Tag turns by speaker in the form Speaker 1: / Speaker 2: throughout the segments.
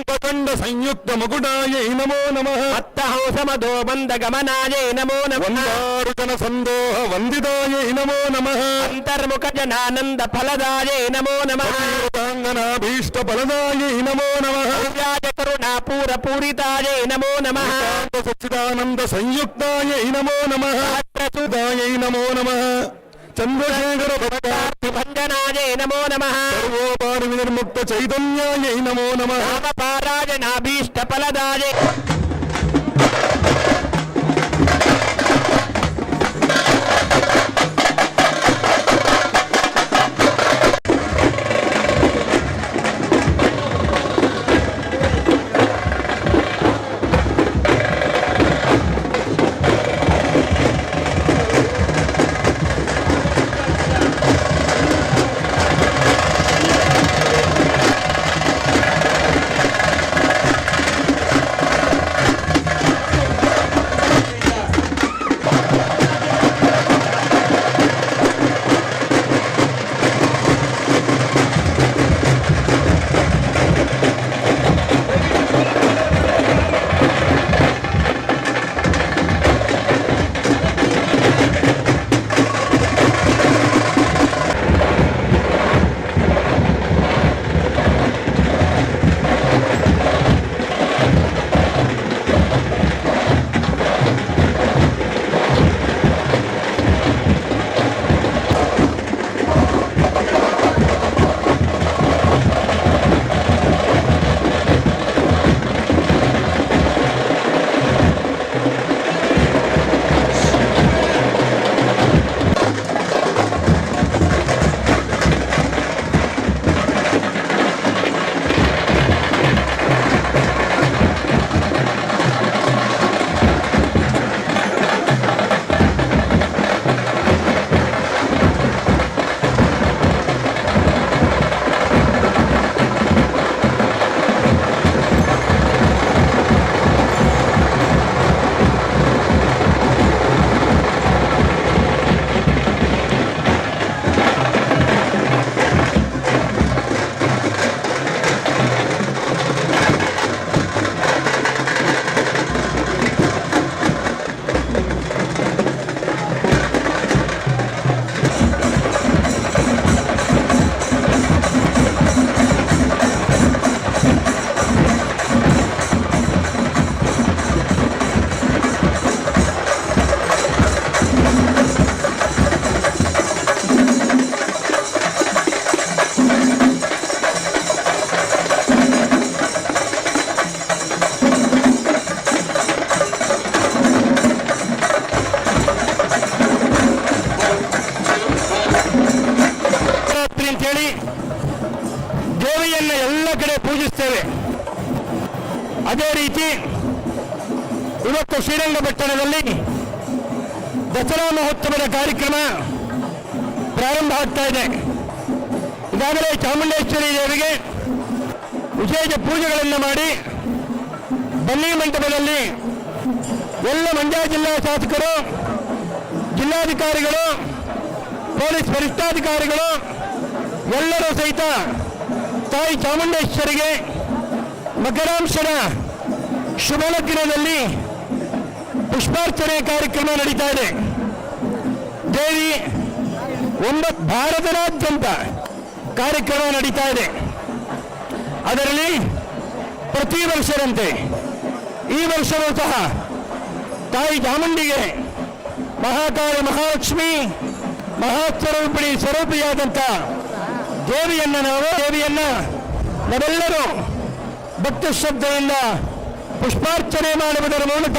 Speaker 1: దండకండ సంయుక్త ముకుటాయ
Speaker 2: నమో నమ. అత్తహంసమధో బంధగమనాయ
Speaker 1: నమో నమారుజన సందోహ వందితాయ నమో నమ.
Speaker 2: అంతర్ముఖ జనానంద ఫలదాయ నమో నమాంగనాభీష్ట ఫలదాయ నమో నమ. కరుణాపూర
Speaker 1: పూరితాయ నమో నమ.
Speaker 2: సచ్చిదానంద సంయుక్తాయ నమో నమ. నమో
Speaker 1: నమ. చంద్రశేఖర భక్తాభిభంగనాయై
Speaker 2: నమో నమ. సర్వోపాధి వినిర్ముక్త చైతన్యాయై నమో నమ. రామపారాయ ఫలదాయ ಶ್ರೀರಂಗಪಟ್ಟಣದಲ್ಲಿ ದಸರಾ ಮಹೋತ್ಸವದ ಕಾರ್ಯಕ್ರಮ ಪ್ರಾರಂಭ ಆಗ್ತಾ ಇದೆ. ಈಗಾಗಲೇ ಚಾಮುಂಡೇಶ್ವರಿ ದೇವಿಗೆ ವಿಶೇಷ ಪೂಜೆಗಳನ್ನು ಮಾಡಿ ಬನ್ನಿ ಮಂಟಪದಲ್ಲಿ ಎಲ್ಲ ಮಂಡ್ಯ ಜಿಲ್ಲಾ ಶಾಸಕರು, ಜಿಲ್ಲಾಧಿಕಾರಿಗಳು, ಪೊಲೀಸ್ ವರಿಷ್ಠಾಧಿಕಾರಿಗಳು, ಎಲ್ಲರೂ ಸಹಿತ ತಾಯಿ ಚಾಮುಂಡೇಶ್ವರಿಗೆ ಮಕರಾಂಶದ ಶುಭ ದಿನದಲ್ಲಿ ಪುಷ್ಪಾರ್ಚನೆ ಕಾರ್ಯಕ್ರಮ ನಡೀತಾ ಇದೆ. ದೇವಿ ಒಂಬತ್ತು ಭಾರತದಾದ್ಯಂತ ಕಾರ್ಯಕ್ರಮ ನಡೀತಾ ಇದೆ. ಅದರಲ್ಲಿ ಪ್ರತಿ ವರ್ಷದಂತೆ ಈ ವರ್ಷವೂ ಸಹ ತಾಯಿ ಚಾಮುಂಡಿಗೆ ಮಹಾಕಾಳಿ ಮಹಾಲಕ್ಷ್ಮಿ ಮಹಾಸ್ವರೂಪಿಣಿ ಸ್ವರೂಪಿಯಾದಂಥ ದೇವಿಯನ್ನ ನಾವು, ದೇವಿಯನ್ನ ನಾವೆಲ್ಲರೂ ಭಕ್ತ ಶ್ರದ್ಧೆಯಿಂದ ಪುಷ್ಪಾರ್ಚನೆ ಮಾಡುವುದರ ಮೂಲಕ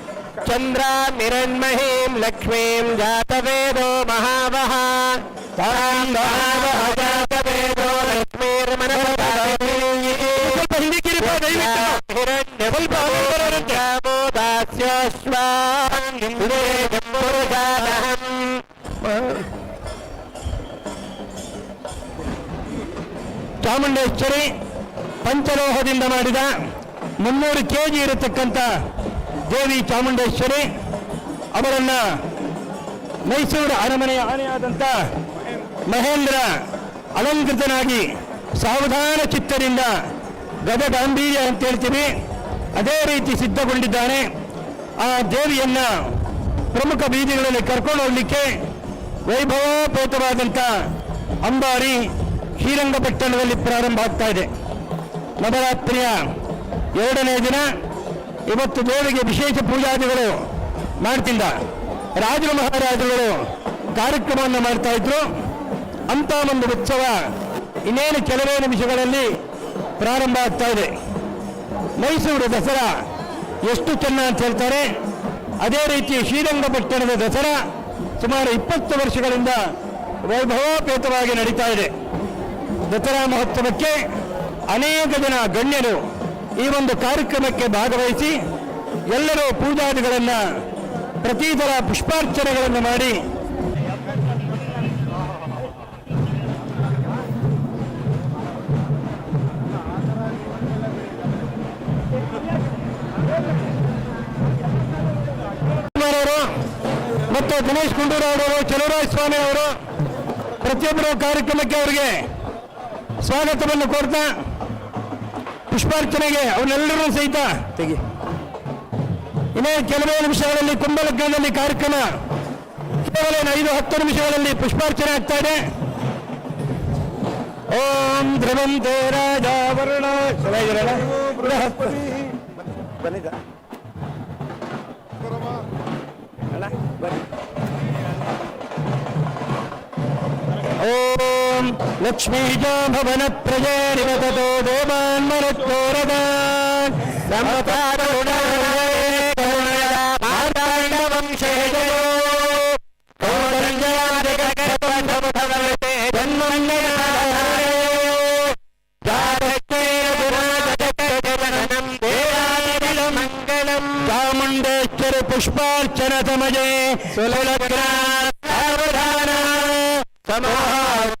Speaker 1: ಚಂದ್ರಾಂ ನಿರಣ್ಮಹೀಂ ಲಕ್ಷ್ಮೀಂ ಜಾತವೇದೋ ಮಹಾವಹ ತಾಂ ಮಹಾವಹ ಜಾತವೇದೋ ಲಕ್ಷ್ಮೀರ್ಮನಪದಾಯಿನೀ
Speaker 2: ಸ್ವಲ್ಪ ಹಿಂದಿಕ್ಕಿರಿಪ ದಯವಿಟ್ಟು
Speaker 1: ಹಿರಣ್ಯ ಸ್ವಲ್ಪ ದಾಸ್ಯ
Speaker 2: ಚಾಮುಂಡೇಶ್ವರಿ ಪಂಚಲೋಹದಿಂದ ಮಾಡಿದ ಮುನ್ನೂರು ಕೆ ಜಿ ಇರತಕ್ಕಂಥ ದೇವಿ ಚಾಮುಂಡೇಶ್ವರಿ ಅವರನ್ನು ಮೈಸೂರು ಅರಮನೆಯ ಆನೆಯಾದಂಥ ಮಹೇಂದ್ರ ಅಲಂಕೃತನಾಗಿ ಸಾವಧಾನ ಚಿತ್ತದಿಂದ ಗದ ಗಾಂಭೀರ್ಯ ಅಂತ ಹೇಳ್ತೀವಿ. ಅದೇ ರೀತಿ ಸಿದ್ಧಗೊಂಡಿದ್ದಾನೆ. ಆ ದೇವಿಯನ್ನ ಪ್ರಮುಖ ಬೀದಿಗಳಲ್ಲಿ ಕರ್ಕೊಂಡು ಹೋಗಲಿಕ್ಕೆ ವೈಭವೋಪೇತವಾದಂಥ ಅಂಬಾರಿ ಶ್ರೀರಂಗಪಟ್ಟಣದಲ್ಲಿ ಪ್ರಾರಂಭ ಆಗ್ತಾ ಇದೆ. ನವರಾತ್ರಿಯ ಎರಡನೇ ದಿನ ಇವತ್ತು ದೇವರಿಗೆ ವಿಶೇಷ ಪೂಜಾದಿಗಳು ಮಾಡ್ತಿಲ್ಲ. ರಾಜರು ಮಹಾರಾಜರುಗಳು ಕಾರ್ಯಕ್ರಮವನ್ನು ಮಾಡ್ತಾ ಇದ್ರು. ಅಂತ ಒಂದು ಉತ್ಸವ ಇನ್ನೇನು ಕೆಲವೇ ನಿಮಿಷಗಳಲ್ಲಿ ಪ್ರಾರಂಭ ಆಗ್ತಾ ಇದೆ. ಮೈಸೂರು ದಸರಾ ಎಷ್ಟು ಚೆನ್ನ ಅಂತ ಹೇಳ್ತಾರೆ. ಅದೇ ರೀತಿ ಶ್ರೀರಂಗಪಟ್ಟಣದ ದಸರಾ ಸುಮಾರು ಇಪ್ಪತ್ತು ವರ್ಷಗಳಿಂದ ವೈಭವೋಪೇತವಾಗಿ ನಡೀತಾ ಇದೆ. ದಸರಾ ಮಹೋತ್ಸವಕ್ಕೆ ಅನೇಕ ಜನ ಗಣ್ಯರು ಈ ಒಂದು ಕಾರ್ಯಕ್ರಮಕ್ಕೆ ಭಾಗವಹಿಸಿ ಎಲ್ಲರೂ ಪೂಜಾದಿಗಳನ್ನು ಪ್ರತಿದರ ಪುಷ್ಪಾರ್ಚನೆಗಳನ್ನು ಮಾಡಿ. ಮತ್ತು ದಿನೇಶ್ ಗುಂಡೂರಾವ್ ಚಲುವರಾಜ ಸ್ವಾಮಿ ಅವರು ಪ್ರತಿಯೊಬ್ಬರು ಕಾರ್ಯಕ್ರಮಕ್ಕೆ ಅವರಿಗೆ ಸ್ವಾಗತವನ್ನು ಕೋರ್ತಾ ಪುಷ್ಪಾರ್ಚನೆಗೆ ಅವರೆಲ್ಲರೂ ಸಹಿತ ತೆಗಿ. ಇನ್ನೇ ಕೆಲವೇ ನಿಮಿಷಗಳಲ್ಲಿ ಕುಂಭಲಗ್ನದಲ್ಲಿ ಕಾರ್ಯಕ್ರಮ. ಕೇವಲ ಐದು, ಹತ್ತು ನಿಮಿಷಗಳಲ್ಲಿ ಪುಷ್ಪಾರ್ಚನೆ ಆಗ್ತಾ ಇದೆ. ಓಂ ಧ್ರುವಂತೆ ರಾಜ ವರುಣ ಚೆನ್ನಾಗಿರೋಣ ಓಂ
Speaker 1: லக்ஷ்மீஜா பவன பிரஜே நிவதோ தேவான் மரத்தோரதான் पुष्पार्चन समये सुलग्रा समाह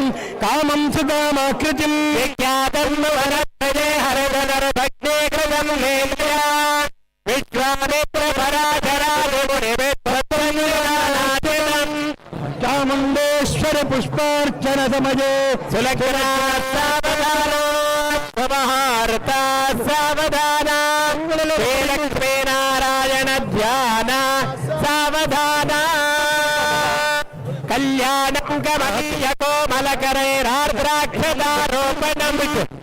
Speaker 1: కామం కామం సుధామాకృతి
Speaker 2: చాముండేశ్వర పుష్పార్చన సమయే సులక్షణా
Speaker 1: సావధానా సమహారత సావధానా లక్ష్మీనారాయణ ధ్యాన సావధానా. కళ్యాణం
Speaker 3: గమీ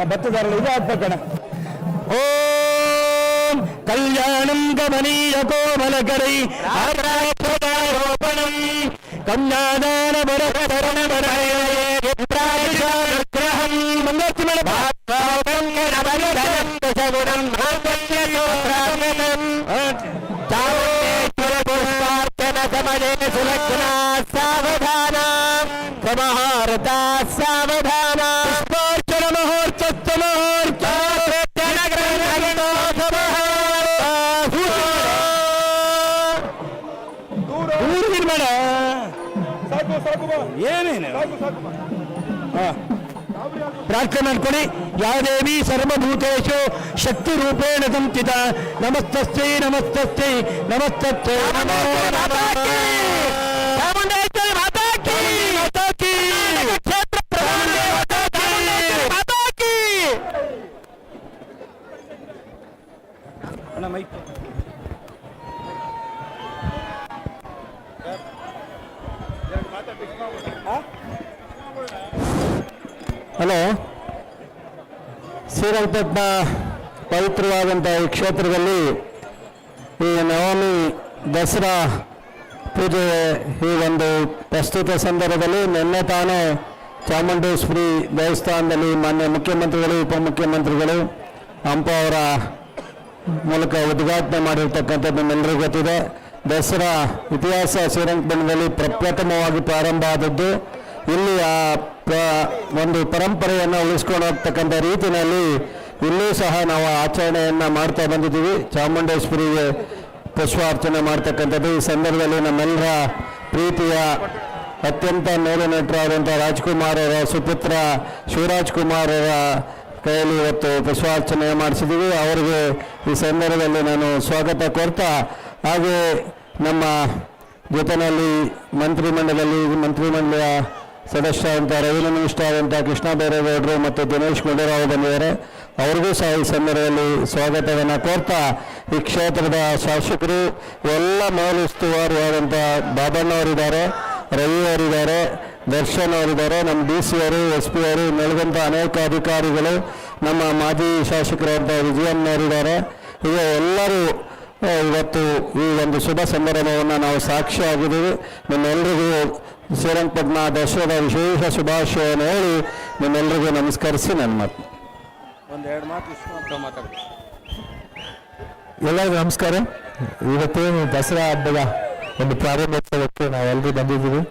Speaker 3: ಆ ಭತ್ತದಾರಲ್ಲ ಇದು ಹಾಕ್ಬೇಕಣ್ಣ ಓಂ ಕಲ್ಯಾಣಂ ಗಮನೀಯ ಕೋಮಲಕರೈ ಆರಾಧನಾರೋಪಣಂ ಕನ್ಯಾದಾನ ಬರಕರಣ ಬರಗ್ರಹಂ ಏನೇನು? ಹಾ. ಪ್ರಾರ್ಥನೆ ಮಾಡ್ಕೊಳ್ಳಿ. ಯಾದೇವಿ ಸರ್ವಭೂತೇಶು ಶಕ್ತಿ ರೂಪೇಣ ಸಂಚಿತ ನಮಸ್ತಸ್ಯೈ ನಮಸ್ತಸ್ಯೈ ನಮಸ್ತಸ್ಯೈ ಶ್ರೀರಂಗಪಟ್ಟಣ ಪವಿತ್ರವಾದಂಥ ಈ ಕ್ಷೇತ್ರದಲ್ಲಿ ಈ ನವಮಿ ದಸರಾ ಪೂಜೆ ಈ ಒಂದು ಪ್ರಸ್ತುತ ಸಂದರ್ಭದಲ್ಲಿ ನಿನ್ನೆ ತಾನೇ ಚಾಮುಂಡೇಶ್ವರಿ ದೇವಸ್ಥಾನದಲ್ಲಿ ಮಾನ್ಯ ಮುಖ್ಯಮಂತ್ರಿಗಳು, ಉಪಮುಖ್ಯಮಂತ್ರಿಗಳು, ಹಂಪ ಅವರ ಮೂಲಕ ಉದ್ಘಾಟನೆ ಮಾಡಿರ್ತಕ್ಕಂಥದ್ದು ನಿಮ್ಮೆಲ್ಲರಿಗೂ ಗೊತ್ತಿದೆ. ದಸರಾ ಇತಿಹಾಸ ಶ್ರೀರಂಗಪಟ್ಟಣದಲ್ಲಿ ಪ್ರಪ್ರಥಮವಾಗಿ ಪ್ರಾರಂಭ ಆದದ್ದು. ಇಲ್ಲಿ ಆ ಒಂದು ಪರಂಪರೆಯನ್ನು ಉಳಿಸ್ಕೊಂಡು ಹೋಗ್ತಕ್ಕಂಥ ರೀತಿಯಲ್ಲಿ ಇಲ್ಲೂ ಸಹ ನಾವು ಆಚರಣೆಯನ್ನು ಮಾಡ್ತಾ ಬಂದಿದ್ದೀವಿ. ಚಾಮುಂಡೇಶ್ವರಿಗೆ ಪುಷ್ಪಾರ್ಚನೆ ಮಾಡ್ತಕ್ಕಂಥದ್ದು. ಈ ಸಂದರ್ಭದಲ್ಲಿ ನಮ್ಮೆಲ್ಲರ ಪ್ರೀತಿಯ ಅತ್ಯಂತ ಮೇಲುನಟರಾದಂಥ ರಾಜ್ಕುಮಾರ್ ಅವರ ಸುಪುತ್ರ ಶಿವರಾಜ್ ಕುಮಾರ್ ಅವರ ಕೈಯಲ್ಲಿ ಇವತ್ತು ಪುಷ್ಪಾರ್ಚನೆ ಮಾಡಿಸಿದ್ದೀವಿ. ಅವರಿಗೆ ಈ ಸಂದರ್ಭದಲ್ಲಿ ನಾನು ಸ್ವಾಗತ ಕೋರ್ತಾ ಹಾಗೆ ನಮ್ಮ ಜೊತೆಯಲ್ಲಿ ಮಂತ್ರಿಮಂಡಲದಲ್ಲಿ ಮಂತ್ರಿಮಂಡಲ ಸದಸ್ಯರಾದಂಥ ರವೀಂದ್ರ ಮಿನಿಸ್ಟರ್ ಆದಂಥ ಕೃಷ್ಣ ಬೈರೇಗೌಡರು ಮತ್ತು ದಿನೇಶ್ ಗುಂಡೂರಾವ್ ಬಂದಿದ್ದಾರೆ ಅವ್ರಿಗೂ ಸಹ ಈ ಸಂದರ್ಭದಲ್ಲಿ ಸ್ವಾಗತವನ್ನು ಕೋರ್ತಾ, ಈ ಕ್ಷೇತ್ರದ ಶಾಸಕರು, ಎಲ್ಲ ಮೇಲುಸ್ತುವಾರಿಯಾದಂಥ ಬಾಬಣ್ಣವರಿದ್ದಾರೆ ರವಿ ಅವರಿದ್ದಾರೆ, ದರ್ಶನ್ ಅವರಿದ್ದಾರೆ, ನಮ್ಮ ಡಿ ಸಿ ಅವರು, ಎಸ್ ಪಿ ಅವರು ನೆಲೆದಂಥ ಅನೇಕ ಅಧಿಕಾರಿಗಳು, ನಮ್ಮ ಮಾಜಿ ಶಾಸಕರಾದಂಥ ವಿಜಯಮ್ಮನವರಿದ್ದಾರೆ ಈಗ ಎಲ್ಲರೂ ಇವತ್ತು ಈ ಒಂದು ಶುಭ ಸಂದರ್ಭವನ್ನು ನಾವು ಸಾಕ್ಷಿಯಾಗಿದ್ದೀವಿ ನಿಮ್ಮೆಲ್ಲರಿಗೂ ಶ್ರೀರಂಗಪಟ್ಟಣ ದಸರಾದ ವಿಶೇಷ ಶುಭಾಶಯವನ್ನು ಹೇಳಿ ನಿಮ್ಮೆಲ್ಲರಿಗೂ ನಮಸ್ಕರಿಸಿ ನನ್ನ ಮಾತು.
Speaker 4: ಒಂದೆರಡು ಮಾತು ವಿಷ್ಣು ಮಾತಾಡಿ.
Speaker 5: ಎಲ್ಲರಿಗೂ ನಮಸ್ಕಾರ. ಇವತ್ತೇನು ದಸರಾ ಹಬ್ಬದ ಒಂದು ಪ್ರಾರಂಭೋತ್ಸವಕ್ಕೆ ನಾವೆಲ್ಲರೂ ಬಂದಿದ್ದೀವಿ.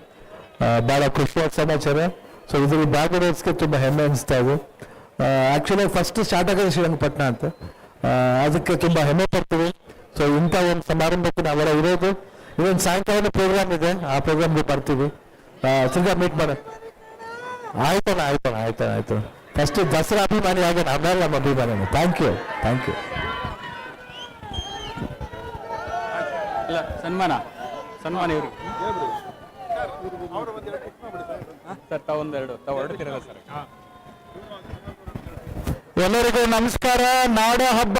Speaker 5: ಭಾಳ ಬಹಳ ಖುಷಿಯಾದ ಸಮಾಚಾರ. ಸೊ ಇದರಲ್ಲಿ ಭಾಗವಹಿಸ್ಕೆ ತುಂಬ ಹೆಮ್ಮೆ ಅನಿಸ್ತಾ ಇದೆ. ಆ್ಯಕ್ಚುಲಿ ಫಸ್ಟ್ ಸ್ಟಾರ್ಟ್ ಆಗೋದು ಶ್ರೀರಂಗಪಟ್ಟಣ ಅಂತ. ಅದಕ್ಕೆ ತುಂಬ ಹೆಮ್ಮೆ ಪಡ್ತೀವಿ. ಸೊ ಇಂಥ ಒಂದು ಸಮಾರಂಭಕ್ಕೆ ನಾವೆಲ್ಲ ಇರೋದು. ಇವೊಂದು ಸಾಯಂಕಾಲ ಪ್ರೋಗ್ರಾಮ್ ಇದೆ. ಆ ಪ್ರೋಗ್ರಾಮ್ಗೆ ಬರ್ತೀವಿ. ತಿರ್ಗಾ ಮೀಟ್ ಮಾಡ ಆಯ್ತಣ್ಣ ಆಯ್ತಣ್ಣ ಆಯ್ತು ಆಯ್ತು. ಫಸ್ಟ್ ದಸರಾ ಅಭಿಮಾನಿ ಆಗಿ ಆಮೇಲೆ ನಮ್ಮ ಅಭಿಮಾನಿ ಥ್ಯಾಂಕ್ ಯು ಥ್ಯಾಂಕ್ ಯು
Speaker 4: ಇಲ್ಲ ಸನ್ಮಾನ ಸನ್ಮಾನ ಇವ್ರಿಗೆ ಸರ್ ತಾವೊಂದೆರಡು ತಾವು ಹೊರಡ್ತಿರಲ್ಲ ಸರ್?
Speaker 5: ಎಲ್ಲರಿಗೂ ನಮಸ್ಕಾರ ನಾಡ ಹಬ್ಬ.